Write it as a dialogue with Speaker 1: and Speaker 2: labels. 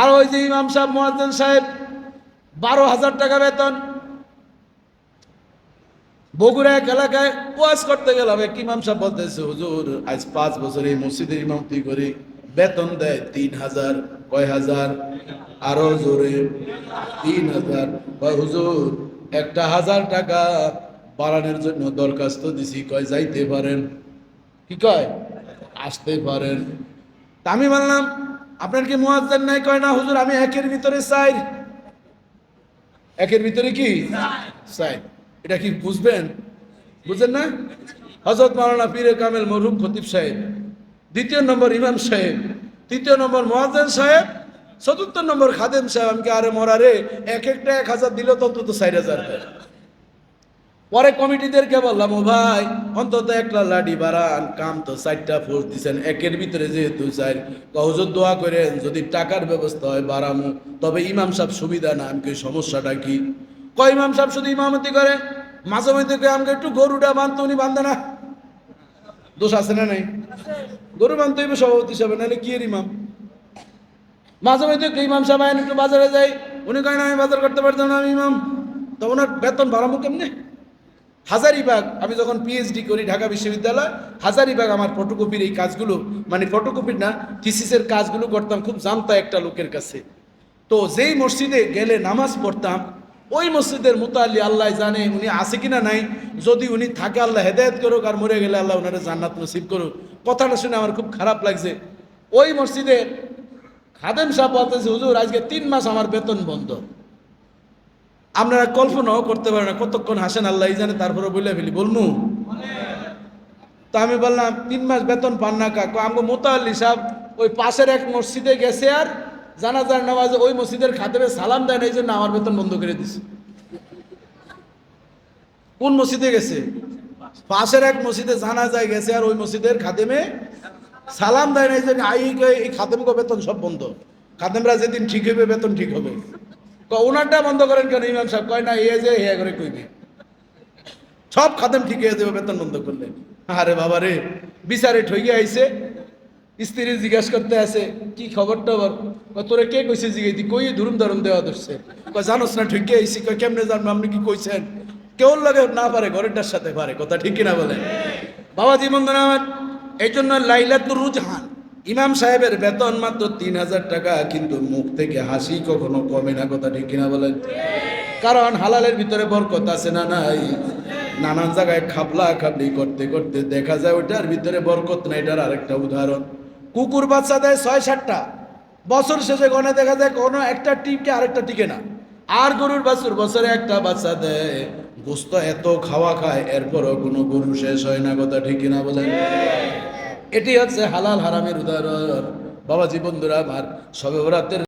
Speaker 1: আর ওই যে ইমাম সাহেব, মোয়াজ্জেন সাহেব, বারো হাজার টাকা বেতন। বগুড়া এক এলাকায় ওয়াজ করতে গেলাম। এক ইমাম সাহেব বলতেছে, হুজুর, আজ পাঁচ বছর এই মসজিদের ইমামতি করি। বেতন দেয় তিন হাজার, কয় হাজার? আরও জোরে, তিন হাজার। কয়, হুজুর, একটা হাজার টাকা বাড়ানোর জন্য দরখাস্ত দিছি। কয়, যাইতে পারেন? কি কয়? আসতে পারেন। আমি বললাম আপনার কি মুয়াজ্জান নাই? কয় না, হুজুর, আমি একের ভিতরে চাই একের ভিতরে কি? চাই এটা কি বুঝবেন? বুঝেন না? হজরত মাওলানা পীরে কামেল মরহুম খতিব সাহেব, দ্বিতীয় নম্বর ইমাম সাহেব, তৃতীয় নম্বর মহাজান সাহেব, চতুর্থ নম্বর খাদেম সাহেব আমাকে আরে মরারে এক একটা এক হাজার দিল তো অন্তত চার হাজার। পরে কমিটিদেরকে বললাম, ও ভাই, অন্তত একটা লাডি বাড়ান, কাম তো চারটা ফোর্স দিচ্ছেন একের ভিতরে যেহেতু চাই কহজর দোয়া করেন, যদি টাকার ব্যবস্থা হয় বাড়ামু, তবে ইমাম সাহেব সুবিধা না আমাকে সমস্যাটা কি? কয়, ইমাম সাহেব শুধু ইমামতি করে, মাঝে কয় আমাকে একটু গরুটা বাঁধতে উনি বাঁধে না? দোষ আছে না নাই? গরু বাঁধতে হইবে সভাপতি হিসাবে, নাহলে কি এর ইমাম? মাঝে কই, ইমাম সাহেব একটু বাজারে যাই, উনি কয় না, আমি বাজার করতে পারতাম না, আমি ইমাম, তো ওনার বেতন বাড়াবো কেমনে? হাজারিবাগ, আমি যখন পিএইচডি করি ঢাকা বিশ্ববিদ্যালয়, হাজারিবাগ আমার ফটোকপির এই কাজগুলো মানে ফটোকপির না থিসিসের কাজগুলো করতাম, খুব জানতা একটা লোকের কাছে। তো যেই মসজিদে গেলে নামাজ পড়তাম, ওই মসজিদের মুতাল্লি আল্লাহ জানে উনি আছে কিনা নাই। যদি উনি থাকে, আল্লাহ হেদায়ত করুক আর মরে গেলে আল্লাহ ওনারা জান্নাত নসিব করুক। কথাটা শুনে আমার খুব খারাপ লাগছে। ওই মসজিদে খাদেম সাহেব বলতেছে, হুজুর, আজকে তিন মাস আমার বেতন বন্ধ। আপনারা কল্পনাও করতে পারেন না কতক্ষণ হাসেন আল্লাহ জানে তারপরে বলে ফেলি, বলমু। তো আমি বললাম, তিন মাস বেতন পান না কাকু আমাকে মোতাল্লি সাহেব ওই পাশের এক মসজিদে গেছে আর জানাজার নামাজে ওই মসজিদের খাদেমে সালাম দেয় না, এই জন্য আমার বেতন বন্ধ করে দিছে। কোন মসজিদে গেছে? পাশের এক মসজিদে জানা যায় গেছে আর ওই মসজিদের খাদেমে সালাম দেয় না, এই জন্য আই এই খাদেমকে বেতন সব বন্ধ। খাদেমরা যেদিন ঠিক হবে বেতন ঠিক হবে। ওনারটা বন্ধ করেন কেন? ইমাম সাহেব কয়, না, এ যে হে করে কইবে সব খাদেম ঠিক হয়ে যাবে বেতন বন্ধ করলে আরে বাবা রে, বিচারে ঠইয়ে আইছে, স্ত্রী জিজ্ঞেস করতে আছে, কি খবর টবর? তোরে কে কইছে জিগাইতি? কই, ধরুম ধরুম দেওয়া ধরছে। কয়, জানোস না ঠইকে আইছি। কয়, কেমনে জানব? আপনি কি কইছেন? কেউ লাগে না পারে, ঘরেরটার সাথে পারে, কথা ঠিক কিনা বলে। বাবা জীবন আমার এই জন্য লাইলাতুর রুজহান ইমাম সাহেবের বেতন মাত্র তিন হাজার টাকা, কিন্তু মুখ থেকে হাসি কখনো কমে না, কথা ঠিক কিনা বলেন? কারণ হালালের ভিতরে বরকত আছে না নাই? নানান জায়গায় খাবলা খাবলি করতে করতে দেখা যায় ওটার ভিতরে বরকত না এটার আরেকটা উদাহরণ। কুকুর বাচ্চা দেয় ছয় সাতটা। বছর শেষে গনে দেখা যায় কোনো একটা টিকে আরেকটা টিকে না। আর গরুর বাছুর বছরে একটা বাচ্চা দেয়, গোস্ত এত খাওয়া খায়, এরপরও কোনো গরু শেষ হয় না, কথা ঠিক কিনা বলেন? এটি হচ্ছে হালাল হারামের উদাহরণ। বাবাজি বন্ধুরা আমার সবে